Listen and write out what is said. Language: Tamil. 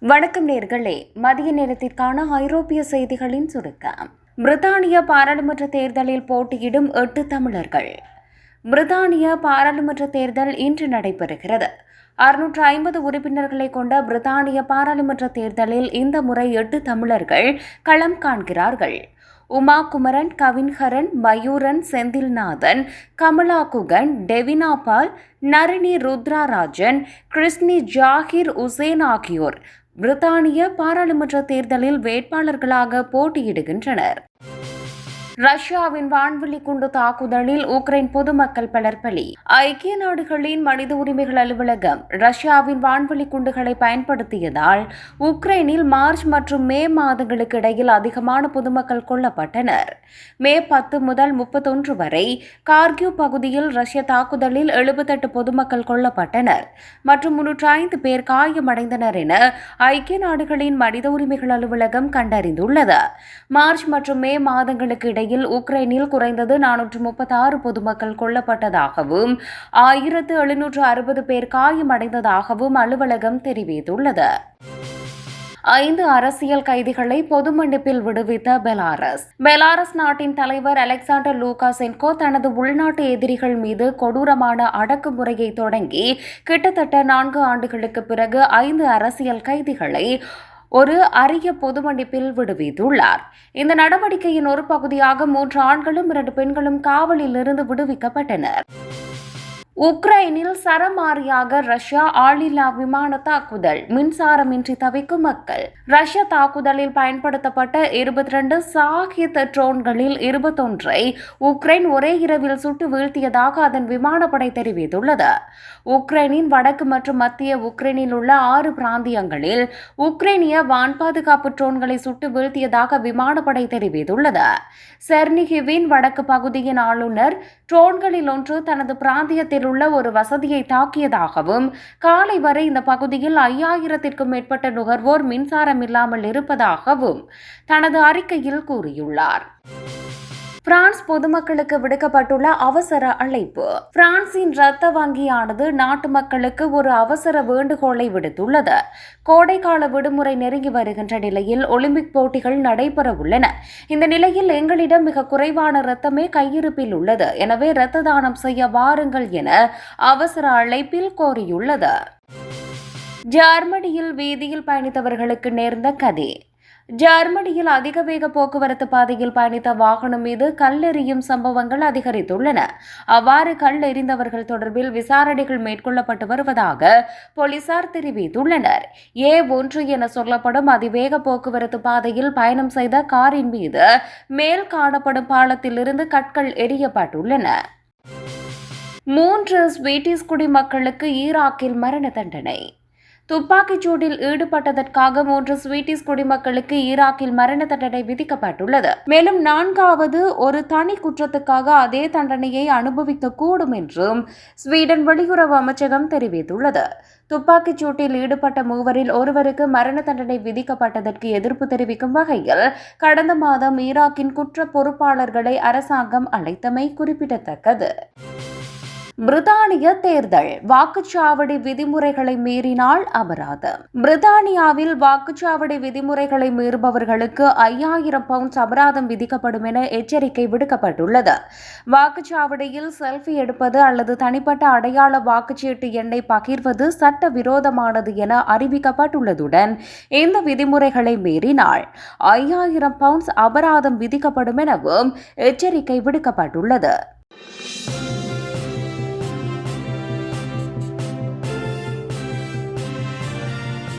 வணக்கம் நேர்களே. மதிய நேரத்திற்கான ஐரோப்பிய செய்திகளின் சுருக்கம். பிரித்தானிய பாராளுமன்ற தேர்தலில் போட்டியிடும் எட்டு தமிழர்கள். பிரித்தானிய பாராளுமன்ற தேர்தல் இன்று நடைபெறுகிறது. அறுநூற்று ஐம்பது உறுப்பினர்களை கொண்ட பிரித்தானிய பாராளுமன்ற தேர்தலில் இந்த முறை எட்டு தமிழர்கள் களம் காண்கிறார்கள். உமா குமரன் கவின்ஹரன் மயூரன் செந்தில்நாதன் கமலா குகன் டெவினா பால் நரினி ருத்ராராஜன் கிருஷ்ணி ஜாகிர் உசேன் ஆகியோர். பிரித்தானிய பாராளுமன்ற தேர்தலில் வேட்பாளர்களாக போட்டியிடுகின்றனர். ரஷ்யாவின் வான்வெளி குண்டு தாக்குதலில் உக்ரைன் பொதுமக்கள் பலர் பலி ஐக்கிய நாடுகளின் மனித உரிமைகள் அலுவலகம் ரஷ்யாவின் வான்வெளி குண்டுகளை பயன்படுத்தியதால் உக்ரைனில் மார்ச் மற்றும் மே மாதங்களுக்கு இடையில் அதிகமான பொதுமக்கள் கொல்லப்பட்டனர். மே பத்து முதல் முப்பத்தொன்று வரை கார்கியூ பகுதியில் ரஷ்ய தாக்குதலில் எழுபத்தெட்டு பொதுமக்கள் கொல்லப்பட்டனர். மற்றும் முன்னூற்று ஐந்து பேர் காயமடைந்தனர் என ஐக்கிய நாடுகளின் மனித உரிமைகள் அலுவலகம் கண்டறிந்துள்ளது. மார்ச் மற்றும் மே மாதங்களுக்கு இடையில் உக்ரைனில் குறைந்தது நானூற்று முப்பத்தாறு பொதுமக்கள் கொல்லப்பட்டதாகவும் ஆயிரத்து எழுநூற்று அறுபது பேர் காயமடைந்ததாகவும் அலுவலகம் தெரிவித்துள்ளது. ஐந்து அரசியல் கைதிகளை பொது மன்னிப்பில் விடுவித்த பெலாரஸ். பெலாரஸ் நாட்டின் தலைவர் அலெக்சாண்டர் லூகாசென்கோ தனது உள்நாட்டு எதிரிகள் மீது கொடூரமான அடக்குமுறையை தொடங்கி கிட்டத்தட்ட நான்கு ஆண்டுகளுக்கு பிறகு ஐந்து அரசியல் கைதிகளை ஒரு அரிய பொது மன்னிப்பில் விடுவித்துள்ளார். இந்த நடவடிக்கையின் ஒரு பகுதியாக மூன்று ஆண்களும் இரண்டு பெண்களும் காவலில் இருந்து விடுவிக்கப்பட்டனர். உக்ரைனில் சரமாரியாக ரஷ்யா ஆளில்லா விமான தாக்குதல். மின்சாரமின்றி தவிக்கும் மக்கள். ரஷ்ய தாக்குதலில் பயன்படுத்தப்பட்ட இருபத்தி ரெண்டு சாகித் ட்ரோன்களில் இருபத்தொன்றை உக்ரைன் ஒரே இரவில் சுட்டு வீழ்த்தியதாக அதன் விமானப்படை தெரிவித்துள்ளது. உக்ரைனின் வடக்கு மற்றும் மத்திய உக்ரைனில் உள்ள ஆறு பிராந்தியங்களில் உக்ரைனிய வான் பாதுகாப்பு ட்ரோன்களை சுட்டு வீழ்த்தியதாக விமானப்படை தெரிவித்துள்ளது. செர்னிகிவின் வடக்கு பகுதியின் ஆளுநர் ட்ரோன்களில் ஒன்று தனது பிராந்தியத்தில் உள்ள ஒரு வசதியை தாக்கியதாகவும் காலை வரை இந்த பகுதியில் ஐயாயிரத்திற்கும் மேற்பட்ட நுகர்வோர் மின்சாரம் இல்லாமல் இருப்பதாகவும் தனது அறிக்கையில் கூறியுள்ளார். பிரான்ஸ் பொதுமக்களுக்கு விடுக்கப்பட்டுள்ள அவசர அழைப்பு. பிரான்சின் இரத்த வங்கியானது நாட்டு மக்களுக்கு ஒரு அவசர வேண்டுகோளை விடுத்துள்ளது. கோடைக்கால விடுமுறை நெருங்கி வருகின்ற நிலையில் ஒலிம்பிக் போட்டிகள் நடைபெற உள்ளன. இந்த நிலையில் எங்களிடம் மிக குறைவான இரத்தமே கையிருப்பில் உள்ளது. எனவே இரத்த தானம் செய்ய வாருங்கள் என அவசர அழைப்பில் கோரியுள்ளது. ஜெர்மனியில் வீதியில் பயணித்தவர்களுக்கு நேர்ந்த கதை. ஜெர்மனியில் அதிக வேக போக்குவரத்து பாதையில் பயணித்த வாகனம் மீது கல்லெறியும் சம்பவங்கள் அதிகரித்துள்ளன. அவ்வாறு கல் எறிந்தவர்கள் தொடர்பில் விசாரணைகள் மேற்கொள்ளப்பட்டு வருவதாக போலீசார் தெரிவித்துள்ளனர். ஏ ஒன்று என சொல்லப்படும் அதிவேக போக்குவரத்து பாதையில் பயணம் செய்த காரின் மீது மேல் காணப்படும் பாலத்திலிருந்து கற்கள் எரியப்பட்டுள்ளன மூன்று ஸ்வீட்டிஸ் குடிமக்களுக்கு ஈராக்கில் மரண தண்டனை. துப்பாக்கிச்சூட்டில் ஈடுபட்டதற்காக மூன்று ஸ்வீட்டிஸ் குடிமக்களுக்கு ஈராக்கில் மரண தண்டனை விதிக்கப்பட்டுள்ளது. மேலும் நான்காவது ஒரு தனி குற்றத்துக்காக அதே தண்டனையை அனுபவிக்கக்கூடும் என்றும் ஸ்வீடன் வெளியுறவு அமைச்சகம் தெரிவித்துள்ளது. துப்பாக்கிச் சூட்டில் ஈடுபட்ட மூவரில் ஒருவருக்கு மரண தண்டனை விதிக்கப்பட்டதற்கு எதிர்ப்பு தெரிவிக்கும் வகையில் கடந்த மாதம் ஈராக்கின் குற்ற பொறுப்பாளர்களை அரசாங்கம் அழைத்தமை குறிப்பிடத்தக்கது. பிரித்தானிய தேர்தல். வாக்குச்சாவடி விதிமுறைகளை மீறினால் அபராதம். பிரித்தானியாவில் வாக்குச்சாவடி விதிமுறைகளை மீறுபவர்களுக்கு ஐயாயிரம் பவுண்ட்ஸ் அபராதம் விதிக்கப்படும் என எச்சரிக்கை விடுக்கப்பட்டுள்ளது. வாக்குச்சாவடியில் செல்ஃபி எடுப்பது அல்லது தனிப்பட்ட அடையாள வாக்குச்சீட்டு எண்ணை பகிர்வது சட்ட விரோதமானது என அறிவிக்கப்பட்டுள்ளதுடன் இந்த விதிமுறைகளை மீறினால் ஐயாயிரம் பவுண்ட்ஸ் அபராதம் விதிக்கப்படும் எனவும் எச்சரிக்கை விடுக்கப்பட்டுள்ளது.